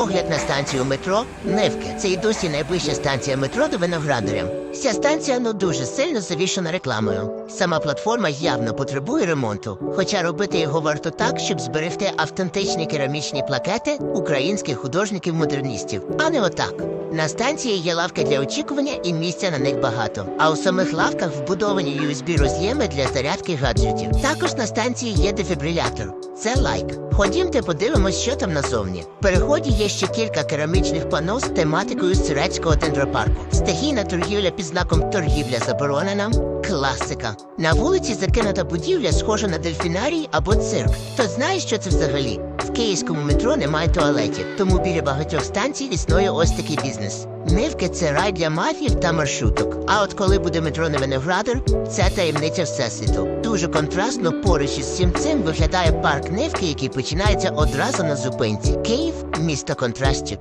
Огляд на станцію метро Невки. Це і досі найближча станція метро до виноградаря. Ця станція ну дуже сильно завішана рекламою. Сама платформа явно потребує ремонту, хоча робити його варто так, щоб зберегти автентичні керамічні плакети українських художників-модерністів, а не отак. На станції є лавки для очікування і місця на них багато. А у самих лавках вбудовані USB роз'єми для зарядки гаджетів. Також на станції є дефібрилятор. Це лайк. Ходімте, подивимось, що там назовні. В переході є ще кілька керамічних пано з тематикою сирецького дендропарку. Стихійна торгівля під знаком торгівля заборонена. Класика. На вулиці закинута будівля, схожа на дельфінарій або цирк. Хто знає, що це взагалі? Київському метро немає туалетів, тому біля багатьох станцій існує ось такий бізнес. Нивки це рай для мафів та маршруток. А от коли буде метро на Виноградар, це таємниця всесвіту. Дуже контрастно поруч із всім цим виглядає парк Нивки, який починається одразу на зупинці. Київ місто контрастів.